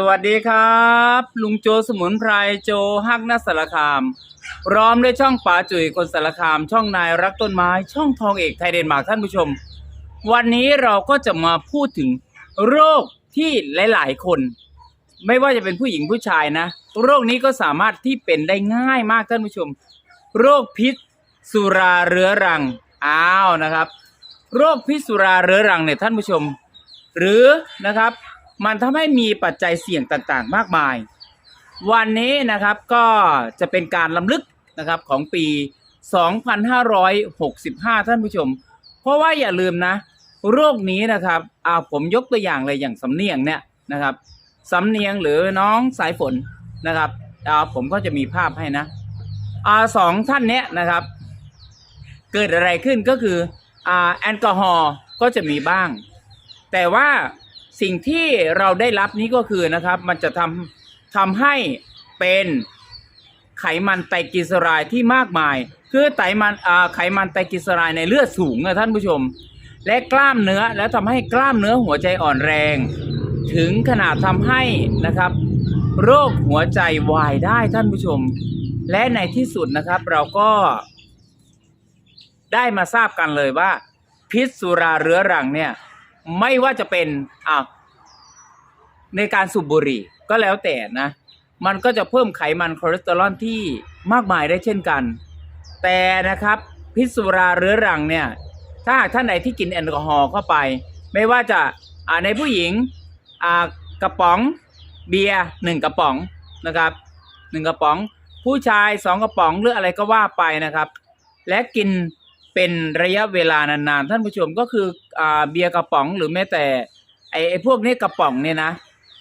สวัสดีครับ ลุงโจสมุนไพรโจฮักนัสสารคาม พร้อมด้วยช่องป๋าจุ๋ยคนสารคาม ช่องนายรักต้นไม้ ช่องทองเอกไทยเดนมาร์กท่านผู้ชม วันนี้เราก็จะมาพูดถึงโรคที่หลาย ๆ คน ไม่ว่าจะเป็นผู้หญิงผู้ชายนะ โรคนี้ก็สามารถที่เป็นได้ง่ายมากท่านผู้ชม โรคพิษสุราเรื้อรังอ้าวนะครับ โรคพิษสุราเรื้อรังเนี่ยท่านผู้ชม หรือนะครับ มันทำให้มีปัจจัยเสี่ยงต่างๆ มากมาย วันนี้นะครับก็จะเป็นการล้ำลึกนะครับของปี 2565 ท่านผู้ชม เพราะว่าอย่าลืมนะ โรคนี้นะครับอ่าผมยกตัวอย่างเลยอย่างสำเนียงเนี่ยนะครับสำเนียงหรือน้องสายฝนนะครับอ่าผมก็จะมีภาพให้นะอ่าสองท่านเนี้ยนะครับ เกิดอะไรขึ้นก็คืออ่าแอลกอฮอล์ก็จะมีบ้าง แต่ว่า สิ่งที่เราได้รับนี้ก็คือนะครับ มันจะทำทำให้เป็นไขมันไตรกลีเซอไรด์ที่มากมาย คือไตมันอ่าไขมันไตรกลีเซอไรด์ในเลือดสูงนะท่านผู้ชม และกล้ามเนื้อแล้วทำให้กล้ามเนื้อหัวใจอ่อนแรง ถึงขนาดทำให้นะครับ โรคหัวใจวายได้ท่านผู้ชม และในที่สุดนะครับเราก็ ได้มาทราบกันเลยว่า พิษสุราเรื้อรังเนี่ย ไม่ว่าจะเป็นอ่าในการสูบบุหรี่ก็แล้วแต่นะ มันก็จะเพิ่มไขมันคอเลสเตอรอลที่มากมายได้เช่นกัน แต่นะครับพิษสุราเรื้อรังเนี่ย ถ้าหากท่านไหนที่กินแอลกอฮอล์เข้าไป ไม่ว่าจะอ่าในผู้หญิงอ่ากระป๋องเบียร์หนึ่งกระป๋องนะครับหนึ่งกระป๋อง ผู้ชายสองกระป๋องหรืออะไรก็ว่าไปนะครับ และกิน เป็นระยะเวลานานๆท่านผู้ชมก็คืออ่าเบียร์กระป๋องหรือแม้แต่ไอ้ไอ้พวกนี้กระป๋องเนี่ยนะ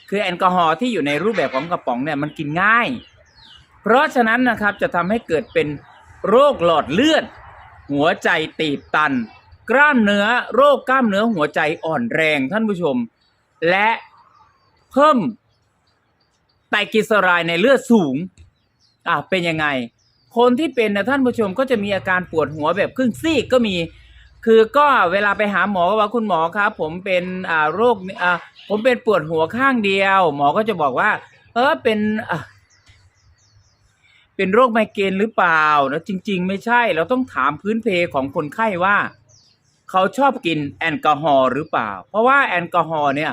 คือแอลกอฮอล์ที่อยู่ในรูปแบบของกระป๋องเนี่ยมันกินง่าย เพราะฉะนั้นนะครับจะทำให้เกิดเป็นโรคหลอดเลือด หัวใจตีบตัน กล้ามเนื้อโรคกล้ามเนื้อหัวใจอ่อนแรงท่านผู้ชม และเพิ่มไตรกลีเซอไรด์ในเลือดสูงอะเป็นยังไง คนที่เป็นนะท่านผู้ชมก็จะมีอาการปวดหัวแบบครึ่งซีกก็มี คือก็เวลาไปหาหมอก็ว่าคุณหมอครับ ผมเป็นอ่าโรคอ่าผมเป็นปวดหัวข้างเดียว หมอก็จะบอกว่า เออเป็นเป็นโรคไมเกรนหรือเปล่านะจริง ๆ ไม่ใช่ เราต้องถามพื้นเพของคนไข้ว่า เขาชอบกินแอลกอฮอล์หรือเปล่า เพราะว่าแอลกอฮอล์เนี่ย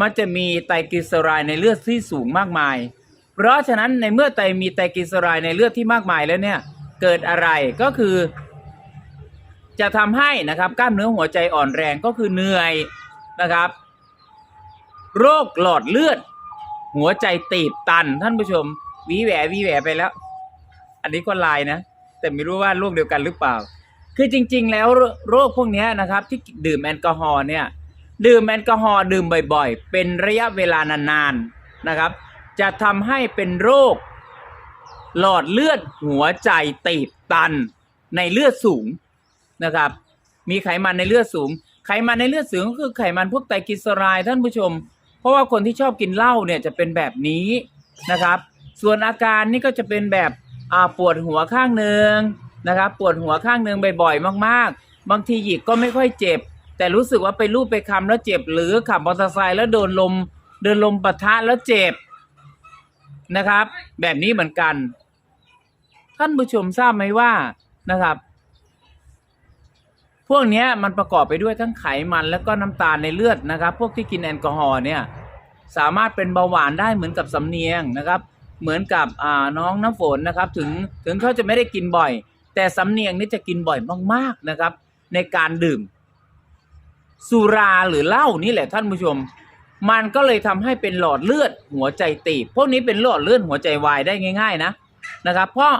มันจะมีไตรกลีเซอไรด์ในเลือดที่สูงมากมาย เพราะฉะนั้นในเมื่อไตมีไตรกลีเซอไรด์ในเลือดที่มากมายแล้วเนี่ยเกิดอะไรก็คือ จะทำให้นะครับกล้ามเนื้อหัวใจอ่อนแรงก็คือเหนื่อยนะครับ โรคหลอดเลือด หัวใจตีบตันท่านผู้ชมวีแหววีแหวไปแล้ว อันนี้ก็ลายนะ แต่ไม่รู้ว่าโรคเดียวกันหรือเปล่า คือจริง ๆ แล้วโรคพวกนี้นะครับ ที่ดื่มแอลกอฮอล์เนี่ยดื่มแอลกอฮอล์ดื่มบ่อย ๆ เป็นระยะเวลานานๆนะครับ จะทำให้เป็นโรค หลอดเลือดหัวใจตีบตันในเลือดสูงนะครับ มีไขมันในเลือดสูง ไขมันในเลือดสูงก็คือไขมันพวกไตรกลีเซอไรด์ท่านผู้ชม เพราะว่าคนที่ชอบกินเหล้าเนี่ยจะเป็นแบบนี้นะครับ ส่วนอาการนี่ก็จะเป็นแบบปวดหัวข้างหนึ่งนะครับ ปวดหัวข้างหนึ่งบ่อยๆมากๆ บางทีหยิกก็ไม่ค่อยเจ็บ แต่รู้สึกว่าไปรูปไปคำแล้วเจ็บ หรือขับมอเตอร์ไซค์แล้วโดนลมเดินลมปะทะแล้วเจ็บ นะครับ แบบนี้เหมือนกัน ท่านผู้ชมทราบไหมว่านะครับ พวกนี้มันประกอบไปด้วยทั้งไขมันและก็น้ำตาลในเลือดนะครับ พวกที่กินแอลกอฮอล์เนี่ยสามารถเป็นเบาหวานได้เหมือนกับสำเนียงนะครับ เหมือนกับน้องน้ำฝนนะครับ ถึงถึงเขาจะไม่ได้กินบ่อย แต่สำเนียงนี่จะกินบ่อยมากๆนะครับ ในการดื่ม สุราหรือเหล้านี่แหละท่านผู้ชม มันก็เลยทำให้เป็นหลอดเลือดหัวใจตีบพวกนี้เป็นหลอดเลือดหัวใจวายได้ง่าย ๆ นะนะครับ เพราะ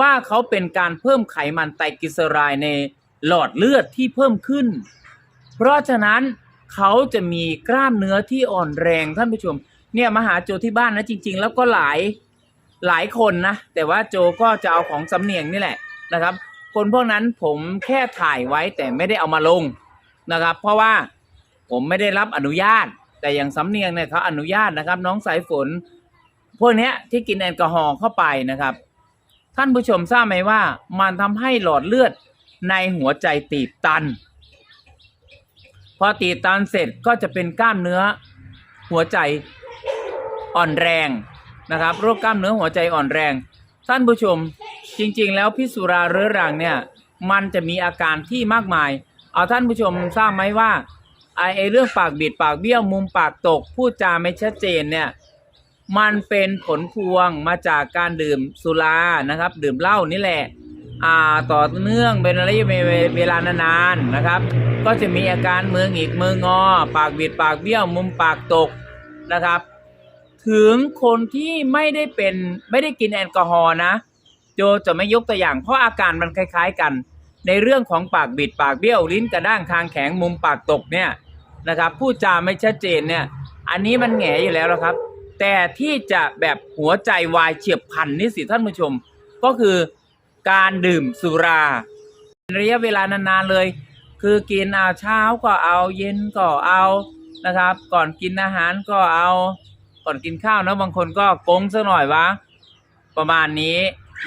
ว่าเขาเป็นการเพิ่มไขมันไตรกลีเซอไรด์ในหลอดเลือดที่เพิ่มขึ้น เพราะฉะนั้นเขาจะมีกล้ามเนื้อที่อ่อนแรงท่านผู้ชม เนี่ยมาหาโจที่บ้านนะจริง ๆ แล้วก็หลายหลายคนนะ แต่ว่าโจก็จะเอาของสำเนียงนี่แหละนะครับ คนพวกนั้นผมแค่ถ่ายไว้แต่ไม่ได้เอามาลงนะครับ เพราะว่าผมไม่ได้รับอนุญาต แต่อย่างสำเนียงเนี่ยเขาอนุญาตนะครับ น้องสายฝน พวกเนี้ยที่กินแอลกอฮอล์เข้าไปนะครับ ท่านผู้ชมทราบไหมว่า มันทำให้หลอดเลือดในหัวใจตีบตัน พอตีบตันเสร็จก็จะเป็นกล้ามเนื้อหัวใจอ่อนแรงนะครับโรคกล้ามเนื้อหัวใจอ่อนแรง ท่านผู้ชมจริง ๆ แล้วพิษสุราเรื้อรังเนี่ยมันจะมีอาการที่มากมาย เอาท่านผู้ชมทราบไหมว่า ไอ้เรื่องปากบิดปากเบี้ยวมุมปากตกพูดจาไม่ชัดเจนเนี่ยมันเป็นผลพวงมาจากการดื่มสุรานะครับ ดื่มเหล้านี่แหละอ่าต่อเนื่องเป็นระยะเวลานานๆนะครับ ก็จะมีอาการมือหงิกมืองอ ปากบิดปากเบี้ยวมุมปากตกนะครับ ถึงคนที่ไม่ได้เป็นไม่ได้กินแอลกอฮอล์นะ โจจะไม่ยกตัวอย่าง เพราะอาการมันคล้าย ๆกัน ในเรื่องของปากบิดปากเบี้ยวลิ้นกระด้างคางแข็งมุมปากตกเนี่ย นะครับพูดจาไม่ชัดเจนเนี่ย อันนี้มันแหงอยู่แล้วนะครับ แต่ที่จะแบบหัวใจวายเฉียบพลันนี่สิท่านผู้ชม ก็คือการดื่มสุราเป็นระยะเวลานานๆเลย คือกินเอาเช้าก็เอาเย็นก็เอานะครับ ก่อนกินอาหารก็เอา ก่อนกินข้าวนะบางคนก็โกงซะหน่อยวะประมาณนี้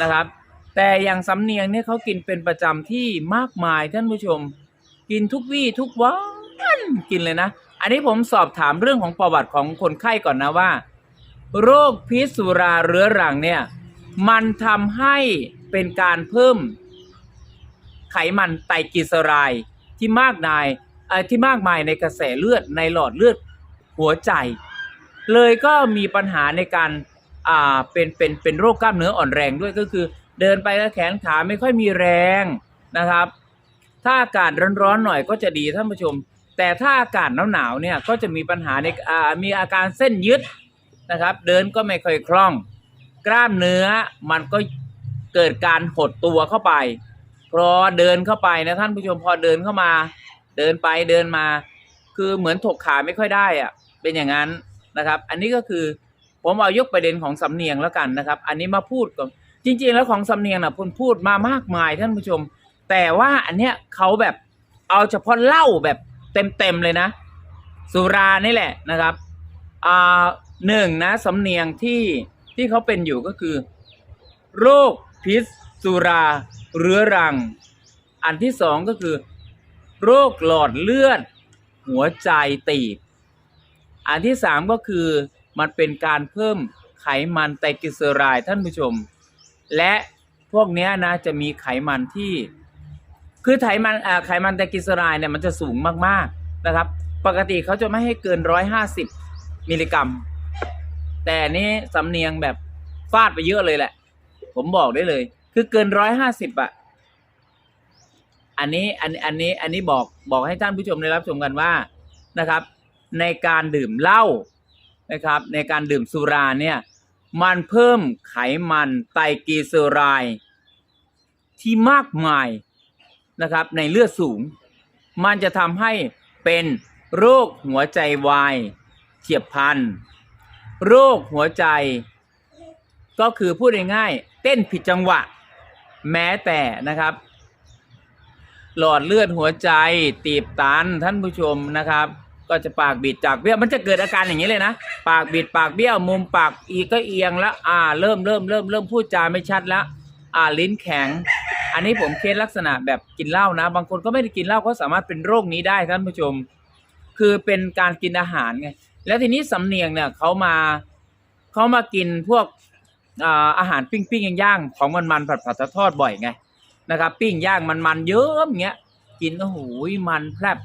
นะครับ แต่อย่างสำเนียงเนี่ยเขากินเป็นประจำที่มากมายท่านผู้ชม กินทุกวี่ทุกวัน กินเลยนะ อันนี้ผมสอบถามเรื่องของประวัติของคนไข้ก่อนนะว่า โรคพิษสุราเรื้อรังเนี่ย มันทำให้เป็นการเพิ่ม ไขมันไตรกลีเซอไรด์ที่มากมายที่มากมายในกระแสเลือดในหลอดเลือดหัวใจ เลยก็มีปัญหาในการอ่าเป็นเป็นเป็นโรคกล้ามเนื้ออ่อนแรงด้วยก็คือ เดินไปแล้วแขนขาไม่ค่อยมีแรงนะครับ ถ้าอากาศร้อนๆหน่อยก็จะดีท่านผู้ชม แต่ถ้าอากาศหนาวๆเนี่ยก็จะมีปัญหาในมีอาการเส้นยึดนะครับ เดินก็ไม่ค่อยคล่อง กล้ามเนื้อมันก็เกิดการหดตัวเข้าไปพอเดินเข้าไปนะท่านผู้ชมพอเดินเข้ามา เดินไปเดินมา คือเหมือนถกขาไม่ค่อยได้อะเป็นอย่างนั้นนะครับ อันนี้ก็คือผมเอายกประเด็นของสำเนียงแล้วกันนะครับ อันนี้มาพูดก่อนจริง ๆ แล้วของสำเนียงนะพูดพูดมามากมายท่านผู้ชม แต่ว่าอันเนี้ยเขาแบบเอาเฉพาะเล้าแบบ เต็มๆเลยนะ สุรานี่แหละนะครับอ่าหนึ่งนะสำเนียงที่ที่เขาเป็นอยู่ก็คือ โรคพิษสุราเรื้อรัง อันที่สองก็คือ โรคหลอดเลือด หัวใจตีบ อันที่สามก็คือมันเป็นการเพิ่มไขมันไตรกลีเซอไรด์ท่านผู้ชม และพวกเนี้ยนะจะมีไขมันที่ คือไขมันไขมันไตรกลีเซอไรด์เนี่ยมันจะสูงมากๆนะครับ ปกติเขาจะไม่ให้เกินร้อยห้าสิบมิลลิกรัม แต่นี่สำเนียงแบบฟาดไปเยอะเลยแหละ ผมบอกได้เลย คือเกินร้อยห้าสิบอะอันนี้อันอันนี้อันนี้บอกบอกให้ท่านผู้ชมได้รับชมกันว่านะครับ ในการดื่มเหล้านะครับ ในการดื่มสุราเนี่ยมันเพิ่มไขมันไตรกลีเซอไรด์ที่มากมาย นะครับในเลือดสูง มันจะทำให้เป็นโรคหัวใจวายเฉียบพลันโรคหัวใจ ก็คือพูดง่ายๆเต้นผิดจังหวะ แม้แต่นะครับ หลอดเลือดหัวใจตีบตันท่านผู้ชมนะครับ ก็จะปากบิดจากเบี้ยวมันจะเกิดอาการอย่างนี้เลยนะ ปากบิดปากเบี้ยวมุมปากอีก็เอียงแล้วอ่า เริ่มเริ่มเริ่มเริ่มพูดจาไม่ชัดแล้ว อ่าลิ้นแข็ง อันนี้ผมเคสลักษณะแบบกินเหล้านะ บางคนก็ไม่ได้กินเหล้าก็สามารถเป็นโรคนี้ได้ท่านผู้ชม คือเป็นการกินอาหารไงแล้วทีนี้สำเนียงเนี่ยเขามาเขามากินพวกอาหารปิ้งปิ้งย่างๆของมันมันๆผัดผัดทอดบ่อยไงนะครับ ปิ้งย่างมันมันๆเยอะอย่างเงี้ยกินโอ้โหมันแพรบ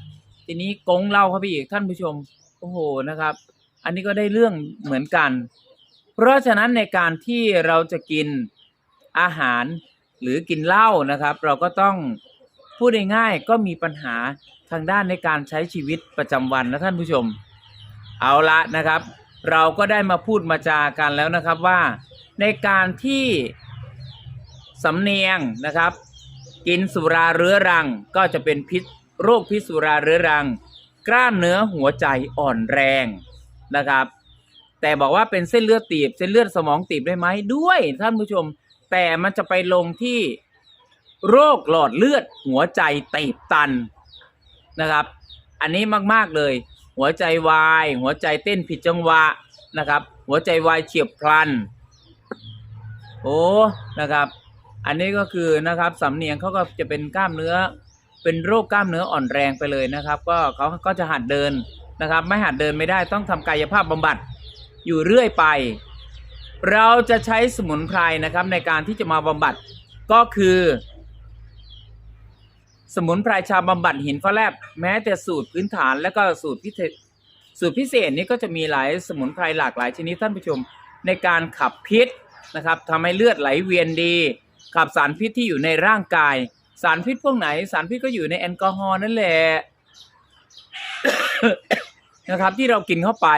ทีนี้กงเหล้าเข้าไปอีกท่านผู้ชมโอ้โหนะครับ อันนี้ก็ได้เรื่องเหมือนกัน เพราะฉะนั้นในการที่เราจะกิน อาหารหรือกินเหล้านะครับ เราก็ต้องพูดง่ายๆก็มีปัญหาทางด้านในการใช้ชีวิตประจำวันนะท่านผู้ชม เอาละนะครับ เราก็ได้มาพูดมาจากันแล้วนะครับว่า ในการที่สำเนียงนะครับ กินสุราเรื้อรังก็จะเป็นพิษโรคพิษสุราเรื้อรัง กล้ามเนื้อหัวใจอ่อนแรงนะครับ แต่บอกว่าเป็นเส้นเลือดตีบเส้นเลือดสมองตีบได้ไหมด้วยท่านผู้ชม แต่มันจะไปลงที่โรคหลอดเลือดหัวใจตีบตันนะครับ อันนี้มาก ๆ เลย หัวใจวาย หัวใจเต้นผิดจังหวะนะครับ หัวใจวายเฉียบพลัน โอ้นะครับ อันนี้ก็คือนะครับสำเนียงเขาก็จะเป็นกล้ามเนื้อ เป็นโรคกล้ามเนื้ออ่อนแรงไปเลยนะครับ ก็เขาก็จะหัดเดินนะครับ ไม่หัดเดินไม่ได้ต้องทำกายภาพบำบัดอยู่เรื่อยไป เราจะใช้สมุนไพรนะครับในการที่จะมาบำบัดก็คือ สมุนไพรชาบำบัดหินฟ้าแลบ แม้แต่สูตรพื้นฐานและก็สูตรพิเศษสูตรพิเศษนี้ก็จะมีหลายสมุนไพรหลากหลายชนิดท่านผู้ชมในการขับพิษนะครับทำให้เลือดไหลเวียนดี ขับสารพิษที่อยู่ในร่างกาย สารพิษพวกไหน สารพิษก็อยู่ในแอลกอฮอล์นั่นแหละนะครับที่เรากินเข้าไป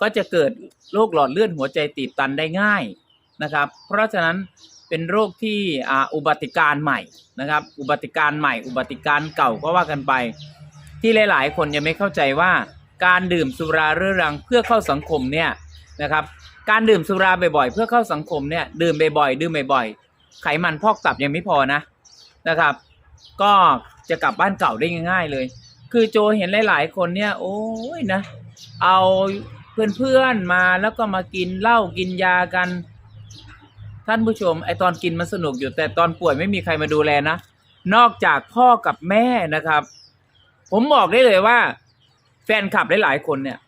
ก็จะเกิดโรคหลอดเลือดหัวใจตีบตันได้ง่ายนะครับ เพราะฉะนั้นเป็นโรคที่อุบัติการใหม่นะครับ อุบัติการใหม่ อุบัติการเก่าก็ว่ากันไป ที่หลาย ๆ คนยังไม่เข้าใจว่าการดื่มสุราเรื้อรังเพื่อเข้าสังคมเนี่ยนะครับ การดื่มสุราบ่อย ๆ เพื่อเข้าสังคมเนี่ยดื่มบ่อยๆดื่มบ่อยๆไขมันพอกตับยังไม่พอนะนะครับ ก็จะกลับบ้านเก่าได้ง่าย ๆ เลย คือโจเห็นหลาย ๆ คนเนี่ยโอ้ยนะ เอา เพื่อนๆมาแล้วก็มากินเหล้ากินยากัน ท่านผู้ชม ไอตอนกินมันสนุกอยู่แต่ตอนป่วยไม่มีใครมาดูแลนะ นอกจากพ่อกับแม่นะครับ ผมบอกได้เลยว่า แฟนคลับหลายๆคนเนี่ย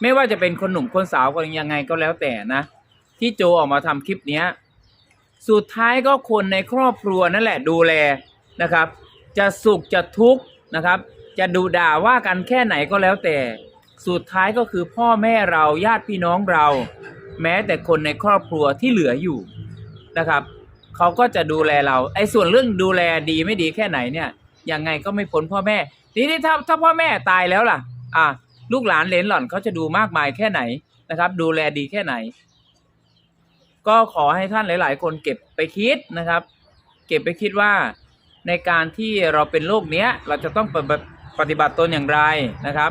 ไม่ว่าจะเป็นคนหนุ่มคนสาวคนยังไงก็แล้วแต่นะ ที่โจออกมาทำคลิปเนี้ยสุดท้ายก็คนในครอบครัวนั่นแหละดูแลนะครับ จะสุขจะทุกข์นะครับ จะดูด่าว่ากันแค่ไหนก็แล้วแต่ สุดท้ายก็คือพ่อแม่เราญาติพี่น้องเรา แม้แต่คนในครอบครัวที่เหลืออยู่นะครับเขาก็จะดูแลเราไอ้ส่วนเรื่องดูแลดีไม่ดีแค่ไหนเนี่ยยังไงก็ไม่พ้นพ่อแม่ ทีนี้ถ้าถ้าพ่อแม่ตายแล้วล่ะ อะลูกหลานเลนหล่อนเขาจะดูมากมายแค่ไหนนะครับ ดูแลดีแค่ไหน ก็ขอให้ท่านหลาย ๆ คนเก็บไปคิดนะครับ เก็บไปคิดว่าในการที่เราเป็นโรคเนี้ย เราจะต้องปฏิบัติตนอย่างไรนะครับ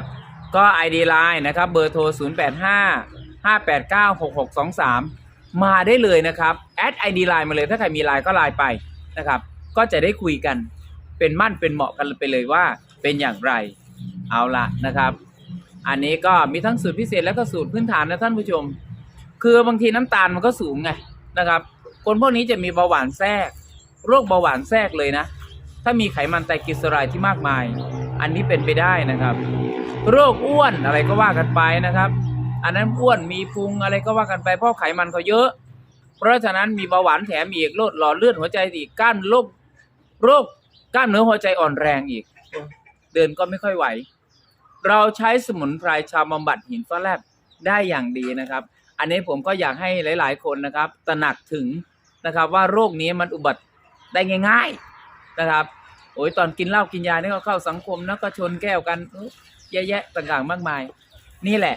ก็ ID Line นะครับเบอร์โทร 0 8 5 5 8 9 6 6 2 3 มาได้เลยนะครับแอด ID Line มาเลย ถ้าใครมีไลน์ก็ไลน์ไปนะครับ ก็จะได้คุยกันเป็นมั่นเป็นเหมาะกันไปเลยว่าเป็นอย่างไรเอาละนะครับ อันนี้ก็มีทั้งสูตรพิเศษและก็สูตรพื้นฐานนะท่านผู้ชม คือบางทีน้ำตาลมันก็สูงไงนะครับ คนพวกนี้จะมีเบาหวานแทรก โรคเบาหวานแทรกเลยนะ ถ้ามีไขมันไตรกลีเซอไรด์ที่มากมาย อันนี้เป็นไปได้นะครับ โรคอ้วนอะไรก็ว่ากันไปนะครับ อันนั้นอ้วนมีพุงอะไรก็ว่ากันไปเพราะไขมันเขาเยอะ เพราะฉะนั้นมีเบาหวานแถมอีกโรคหลอดเลือดหัวใจอีกก้ามโรคโรคกล้ามเนื้อหัวใจอ่อนแรงอีก เดินก็ไม่ค่อยไหว เราใช้สมุนไพรชาบำบัดหินฟ้าแลบได้อย่างดีนะครับ อันนี้ผมก็อยากให้หลาย ๆ คนนะครับ ตระหนักถึงนะครับว่าโรคนี้มันอุบัติได้ง่าย ๆนะครับ โอ้ยตอนกินเหล้ากินยาเนี่ก็เข้าสังคมนะก็ชนแก้วกันเยอะแยะต่างๆมากมาย นี่แหละ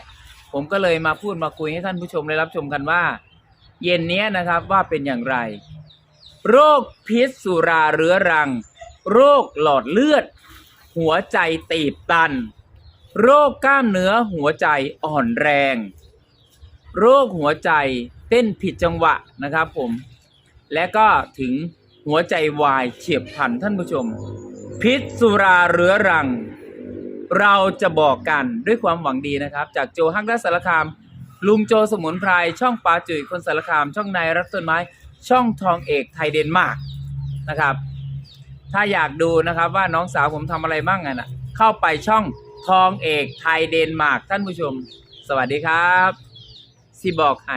ผมก็เลยมาพูดมาคุยให้ท่านผู้ชมได้รับชมกันว่า เย็นนี้นะครับว่าเป็นอย่างไร โรคพิษสุราเรื้อรัง โรคหลอดเลือด หัวใจตีบตัน โรคกล้ามเนื้อหัวใจอ่อนแรง โรคหัวใจเต้นผิดจังหวะนะครับผม และก็ถึง หัวใจวายเฉียบพลันท่านผู้ชม พิษสุราเรื้อรัง เราจะบอกกันด้วยความหวังดีนะครับ จากโจฮักและสารคาม ลุงโจสมุนไพรช่องปลาจุ๋ยคนสารคาม ช่องนายรักต้นไม้ ช่องทองเอกไทยเดนมาร์กนะครับ ถ้าอยากดูนะครับว่าน้องสาวผมทำอะไรบ้างอะนะเข้าไปช่องทองเอกไทยเดนมาร์กท่านผู้ชม สวัสดีครับสิบอกให้